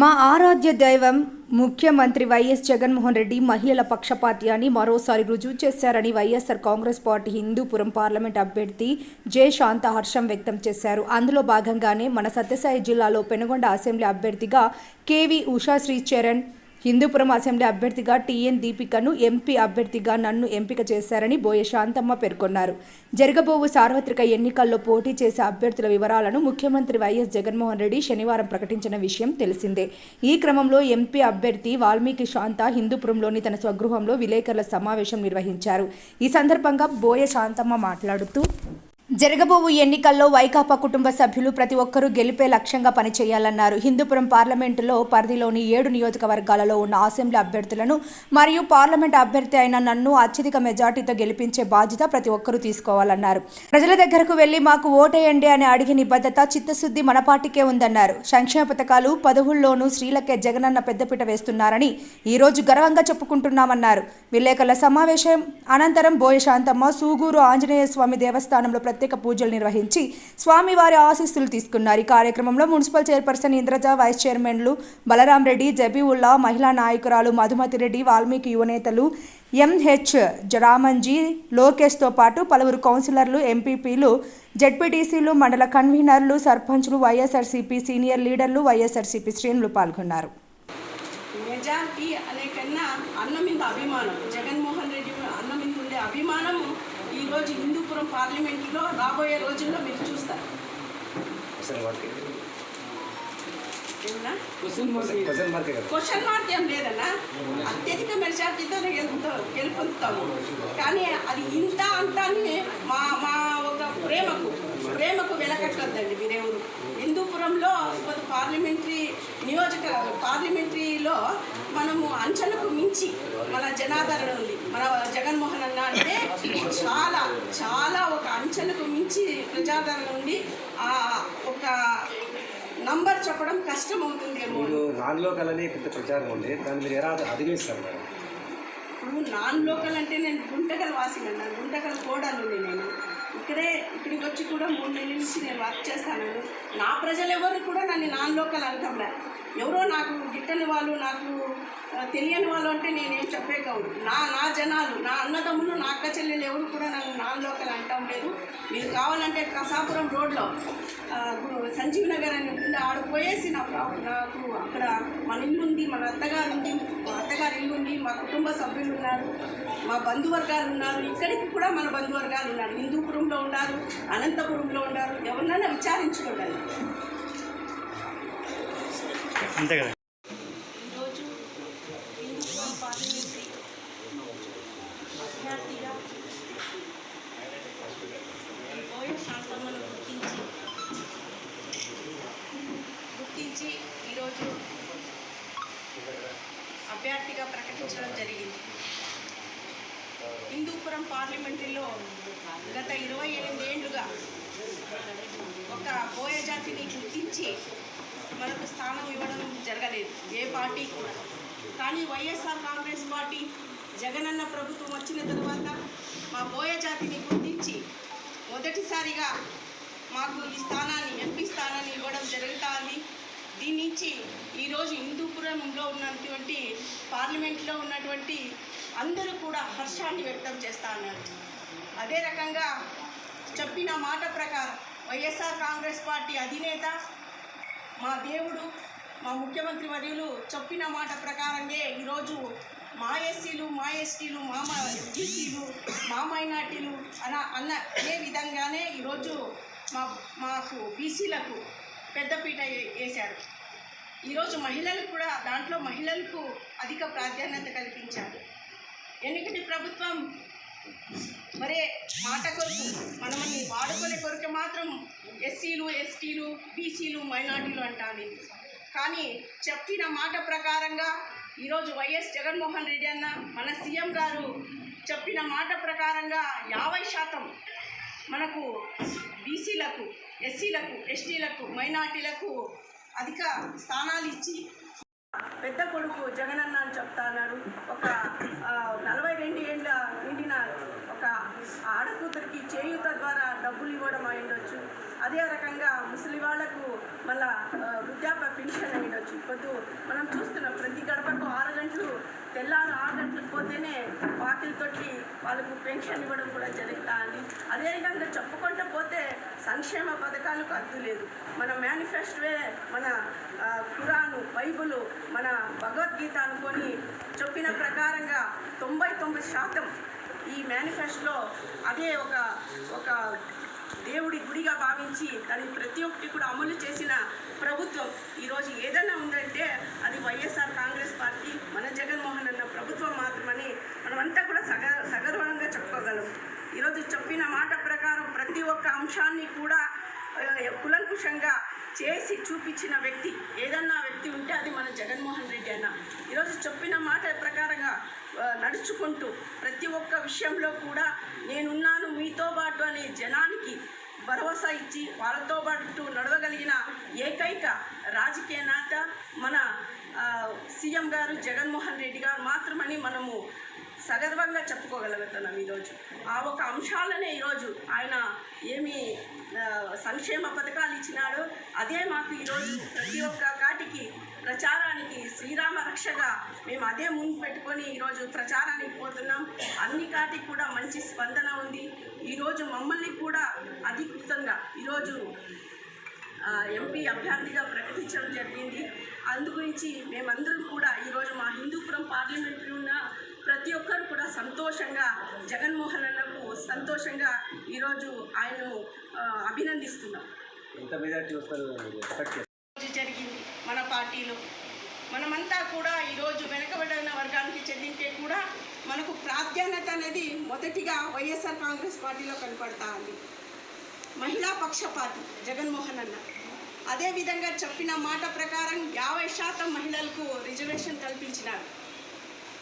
మా ఆరాధ్య దైవం ముఖ్యమంత్రి వైఎస్ జగన్మోహన్ రెడ్డి మహిళల పక్షపాతి అని మరోసారి రుజువు చేశారని వైఎస్ఆర్ కాంగ్రెస్ పార్టీ హిందూపురం పార్లమెంట్ అభ్యర్థి జే శాంత హర్షం వ్యక్తం చేశారు. అందులో భాగంగానే మన సత్యసాయి జిల్లాలో పెనుగొండ అసెంబ్లీ అభ్యర్థిగా కేవీ ఉషాశ్రీ చరణ్ హిందూపురం అసెంబ్లీ అభ్యర్థిగా టీఎన్ దీపికను ఎంపీ అభ్యర్థిగా నన్ను ఎంపిక చేశారని బోయ శాంతమ్మ పేర్కొన్నారు. జరగబోవు సార్వత్రిక ఎన్నికల్లో పోటీ చేసే అభ్యర్థుల వివరాలను ముఖ్యమంత్రి వైఎస్ జగన్మోహన్ రెడ్డి శనివారం ప్రకటించిన విషయం తెలిసిందే. ఈ క్రమంలో ఎంపీ అభ్యర్థి వాల్మీకి శాంత హిందూపురంలోని తన స్వగృహంలో విలేకరుల సమావేశం నిర్వహించారు. ఈ సందర్భంగా బోయ శాంతమ్మ మాట్లాడుతూ జరగబోవు ఎన్నికల్లో వైకాపా కుటుంబ సభ్యులు ప్రతి ఒక్కరూ గెలిపే లక్ష్యంగా పనిచేయాలన్నారు. హిందూపురం పార్లమెంటులో పరిధిలోని ఏడు నియోజకవర్గాలలో ఉన్న అసెంబ్లీ అభ్యర్థులను మరియు పార్లమెంట్ అభ్యర్థి అయిన నన్ను అత్యధిక మెజార్టీతో గెలిపించే బాధ్యత ప్రతి ఒక్కరూ తీసుకోవాలన్నారు. ప్రజల దగ్గరకు వెళ్ళి మాకు ఓటేయండి అని అడిగిన నిబద్ధత చిత్తశుద్ధి మన పార్టీకే ఉందన్నారు. సంక్షేమ పథకాలు పదవుల్లోనూ స్త్రీలకే జగనన్న పెద్దపీట వేస్తున్నారని ఈ రోజు గర్వంగా చెప్పుకుంటున్నామన్నారు. విలేకరుల సమావేశం అనంతరం బోయ శాంతమ్మ సూగూరు ఆంజనేయ స్వామి దేవస్థానంలో ప్రత్యేక పూజలు నిర్వహించి స్వామివారి ఆశీస్సులు తీసుకున్నారు. ఈ కార్యక్రమంలో మున్సిపల్ చైర్పర్సన్ ఇంద్రజ వైస్ చైర్మన్లు బలరాం రెడ్డి జబీవుల్లా మహిళా నాయకురాలు మధుమతి రెడ్డి వాల్మీకి యువనేతలు ఎంహెచ్ రామంజీ లోకేష్తో పాటు పలువురు కౌన్సిలర్లు ఎంపీపీలు జడ్పీటీసీలు మండల కన్వీనర్లు సర్పంచ్లు వైఎస్ఆర్సీపీ సీనియర్ లీడర్లు వైఎస్ఆర్సీపీ శ్రేణులు పాల్గొన్నారు. మెజార్టీ అనే కన్నా అన్న మీద అభిమానం జగన్మోహన్ రెడ్డి అన్న మీద ఉండే అభిమానము ఈరోజు హిందూపురం పార్లమెంటులో రాబోయే రోజుల్లో మీరు చూస్తారు. క్వశ్చన్ మార్క్ ఏం లేదన్నా? అత్యధిక మెజార్టీతో గెలుపుతా గెలుపొందుతాము. కానీ అది ఇంత అంత మా మా ఒక ప్రేమకు ప్రేమకు వెలకట్టొద్దండి మీరెవరు. హిందూపురంలో పార్లమెంటరీ నియోజక పార్లమెంటరీలో మనము అంచనకు మించి మన జనాదరణ ఉంది. మన జగన్మోహన్ అన్న అంటే చాలా చాలా ఒక అంచనకు మించి ప్రజాదరణ ఉంది ఆ ఒక నంబర్ చెప్పడం కష్టం అవుతుందేమో మీరు నాన్ లోకల్ అని పెద్ద ప్రచారం ఉంది. దాన్ని మీరు ఎలా అధిగమిస్తారు మేడం? ఇప్పుడు నాన్ లోకల్ అంటే నేను గుంటకల్ వాసినన్నా గుంటకల్ కోడలు నేను. ఇక్కడే ఇక్కడికి వచ్చి కూడా మూడు నెలల నుంచి నేను వర్క్ చేస్తాను. నా ప్రజలు ఎవరు కూడా నన్ను నాన్ లోకల్ అంటాంలే ఎవరో నాకు గిట్టని వాళ్ళు నాకు తెలియని వాళ్ళు అంటే నేనేం చెప్పే కాదు. నా నా జనాలు నా అన్నదమ్ములు నా అక్క చెల్లెలు ఎవరు కూడా నన్ను నాన్ లోకల్ అంటాం లేదు. మీరు కావాలంటే కసాపురం రోడ్లో సంజీవ్ నగర్ అని ఉంటుంది ఆడిపోయేసి నా నాకు అక్కడ మన ఇల్లు ఉంది మన అత్తగారు ఉంది మా అత్తగారి ఇల్లు ఉంది మా కుటుంబ సభ్యులు ఉన్నారు మా బంధువర్గాలు ఉన్నారు ఇక్కడికి కూడా మన బంధువర్గాలు ఉన్నారు. హిందూపురంలో ఉన్నారు అనంతపురంలో ఉన్నారు ఎవరినైనా విచారించుకోండి అంతే కదా. ఈరోజు హిందూపురం అభ్యర్థిగా గుర్తించి గుర్తించి ఈరోజు అభ్యర్థిగా ప్రకటించడం జరిగింది. హిందూపురం పార్లమెంటరీలో గత ఇరవై ఎనిమిది ఏళ్ళుగా ఒక బోయ జాతిని గుర్తించి మనకు స్థానం ఇవ్వడం జరగలేదు ఏ పార్టీ కూడా. కానీ వైఎస్ఆర్ కాంగ్రెస్ పార్టీ జగనన్న ప్రభుత్వం వచ్చిన తర్వాత మా బోయ జాతిని గుర్తించి మొదటిసారిగా మాకు ఈ స్థానాన్ని ఎంపీ స్థానాన్ని ఇవ్వడం జరుగుతుంది. దీని నుంచి ఈరోజు హిందూపురంలో ఉన్నటువంటి పార్లమెంట్లో ఉన్నటువంటి అందరూ కూడా హర్షాన్ని వ్యక్తం చేస్తా ఉన్నారు. అదే రకంగా చెప్పిన మాట ప్రకారం వైఎస్ఆర్ కాంగ్రెస్ పార్టీ అధినేత మా దేవుడు మా ముఖ్యమంత్రి వర్యులు చెప్పిన మాట ప్రకారంగా ఈరోజు మా ఎస్సీలు మా ఎస్టీలు మా బీసీలు మా మైనార్టీలు అన అన్న అనే విధంగానే ఈరోజు మా మాకు బీసీలకు పెద్దపీట వేశారు. ఈరోజు మహిళలకు కూడా దాంట్లో మహిళలకు అధిక ప్రాధాన్యత కల్పించారు. ఎన్నికటి ప్రభుత్వం మరి మాట కొరకు మనమని వాడుకునే కొరకు మాత్రం ఎస్సీలు ఎస్టీలు బీసీలు మైనార్టీలు అంటాను కానీ చెప్పిన మాట ప్రకారంగా ఈరోజు వైఎస్ జగన్మోహన్ రెడ్డి అన్న మన సీఎం గారు చెప్పిన మాట ప్రకారంగా యాభై శాతం మనకు బీసీలకు ఎస్సీలకు ఎస్టీలకు మైనార్టీలకు అధిక స్థానాలు ఇచ్చి పెద్ద కొడుకు జగనన్న అని చెప్తా ఒక నలభై రెండు ఏళ్ళ ఆడకూతురికి చేయూత ద్వారా డబ్బులు ఇవ్వడం అయి ఉండొచ్చు అదే రకంగా ముసలి వాళ్ళకు మళ్ళా వృద్ధాప్య పెన్షన్ అయ్యొచ్చు ఇప్పుడు మనం చూస్తున్నాం ప్రతి గడపకు ఆరు గంటలు తెల్లారు ఆరు గంటలకు పోతేనే వాకిలి వాళ్ళకు పెన్షన్ ఇవ్వడం కూడా జరుగుతా అని అదేవిధంగా చెప్పుకుంటూ పోతే సంక్షేమ పథకాలకు అద్దు లేదు. మన మేనిఫెస్టోవే మన ఖురాను బైబుల్ మన భగవద్గీత అనుకొని చెప్పిన ప్రకారంగా తొంభై తొమ్మిది శాతం ఈ మేనిఫెస్టోలో అదే ఒక ఒక దేవుడి గుడిగా భావించి దాన్ని ప్రతి ఒక్కటి కూడా అమలు చేసిన ప్రభుత్వం. ఈరోజు ఏదైనా ఉందంటే అది వైఎస్ఆర్ కాంగ్రెస్ పార్టీ మన జగన్మోహన్ అన్న ప్రభుత్వం మాత్రమని మనమంతా కూడా సగ సగర్వంగా చెప్పుకోగలం. ఈరోజు చెప్పిన మాట ప్రకారం ప్రతి ఒక్క అంశాన్ని కూడా కులంకుషంగా చేసి చూపించిన వ్యక్తి ఏదన్నా వ్యక్తి ఉంటే అది మన జగన్మోహన్ రెడ్డి అన్న. ఈరోజు చెప్పిన మాట ప్రకారంగా నడుచుకుంటూ ప్రతి ఒక్క విషయంలో కూడా నేనున్నాను మీతో పాటు అనే జనానికి భరోసా ఇచ్చి వాళ్ళతో పాటు నడవగలిగిన ఏకైక రాజకీయ నేత మన సీఎం గారు జగన్మోహన్ రెడ్డి గారు మాత్రమని మనము సగర్వంగా చెప్పుకోగలుగుతున్నాం ఈరోజు ఆ ఒక అంశాలనే ఈరోజు ఆయన ఏమి సంక్షేమ పథకాలు ఇచ్చినాడో. అదే మాకు ఈరోజు ప్రతి ఒక్క కాటికి ప్రచారానికి శ్రీరామ రక్షగా మేము అదే ముందు పెట్టుకొని ఈరోజు ప్రచారానికి పోతున్నాం. అన్ని కాటికి కూడా మంచి స్పందన ఉంది. ఈరోజు మమ్మల్ని కూడా అధికృతంగా ఈరోజు ఎంపీ అభ్యర్థిగా ప్రకటించడం జరిగింది. అందు గురించి మేమందరం కూడా ఈరోజు మా హిందూపురం పార్లమెంటరీ ఉన్న ప్రతి ఒక్కరు కూడా సంతోషంగా జగన్మోహన్ అన్నకు సంతోషంగా ఈరోజు ఆయన్ను ఆ, అభినందిస్తున్నాం. జరిగింది మన పార్టీలో. మనమంతా కూడా ఈరోజు వెనుకబడిన వర్గానికి చెందింటే కూడా మనకు ప్రాధాన్యత అనేది మొదటిగా వైఎస్ఆర్ కాంగ్రెస్ పార్టీలో కనపడతా ఉంది. మహిళా పక్షపాతి జగన్మోహన్ అన్న. అదేవిధంగా చెప్పిన మాట ప్రకారం యాభై శాతం మహిళలకు రిజర్వేషన్ కల్పించినారు.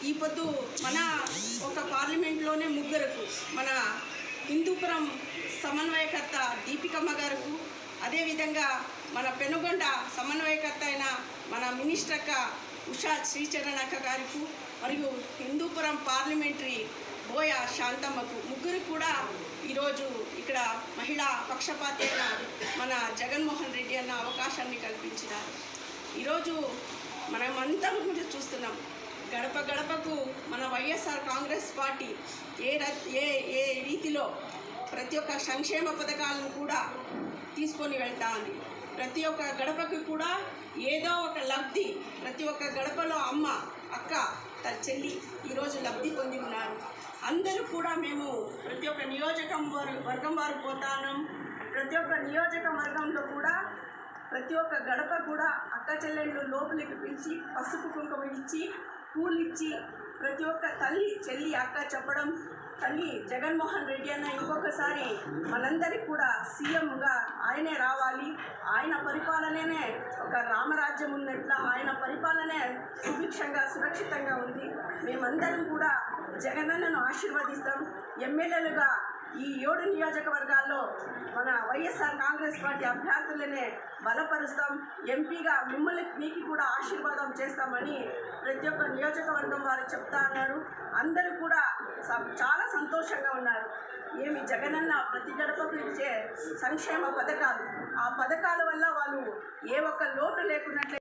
ఈ పొద్దు మన ఒక పార్లమెంట్లోనే ముగ్గురకు మన హిందూపురం సమన్వయకర్త దీపికమ్మ గారుకు అదేవిధంగా మన పెనుగొండ సమన్వయకర్త అయిన మన మినిస్టర్ అక్క ఉషా శ్రీచరణ్ అక్క గారికి మరియు హిందూపురం పార్లమెంటరీ బోయ శాంతమ్మకు ముగ్గురు కూడా ఈరోజు ఇక్కడ మహిళా పక్షపాతి అయిన మన జగన్మోహన్ రెడ్డి అన్న అవకాశాన్ని కల్పించినారు. ఈరోజు మనమంతా కూడా చూస్తున్నాం. గడప గడపకు మన వైఎస్ఆర్ కాంగ్రెస్ పార్టీ ఏ ఏ ఏ రీతిలో ప్రతి ఒక్క సంక్షేమ పథకాలను కూడా తీసుకొని వెళ్తా ఉంది. ప్రతి ఒక్క గడపకి కూడా ఏదో ఒక లబ్ధి ప్రతి ఒక్క గడపలో అమ్మ అక్క తన చెల్లి ఈరోజు లబ్ధి పొంది ఉన్నారు. అందరూ కూడా మేము ప్రతి ఒక్క నియోజకం వారు వర్గం వారు పోతాను ప్రతి ఒక్క నియోజకవర్గంలో కూడా ప్రతి ఒక్క గడప కూడా అక్క చెల్లెళ్ళు లోపలికి పిలిచి పసుపు కుంకుమ ఇచ్చి పూలిచ్చి ఇచ్చి ప్రతి ఒక్క తల్లి చెల్లి అక్క చెప్పడం తల్లి జగన్మోహన్ రెడ్డి అన్న ఇంకొకసారి మనందరికి కూడా సీఎంగా ఆయనే రావాలి. ఆయన పరిపాలననే ఒక రామరాజ్యం ఉన్నట్ల ఆయన పరిపాలనే సుభిక్షంగా సురక్షితంగా ఉంది. మేమందరం కూడా జగనన్నను ఆశీర్వదిస్తాం. ఎమ్మెల్యేలుగా ఈ ఏడు నియోజకవర్గాల్లో మన వైఎస్ఆర్ కాంగ్రెస్ పార్టీ అభ్యర్థులనే బలపరుస్తాం. ఎంపీగా మిమ్మల్ని మీకు కూడా ఆశీర్వాదం చేస్తామని ప్రతి ఒక్క నియోజకవర్గం వారు చెప్తా అన్నారు అందరూ కూడా స- చాలా సంతోషంగా ఉన్నారు. ఏమి జగనన్న ప్రతి గడపకు ఇచ్చే సంక్షేమ పథకాలు. ఆ పథకాల వల్ల వాళ్ళు ఏ ఒక్క లోటు లేకున్నట్లే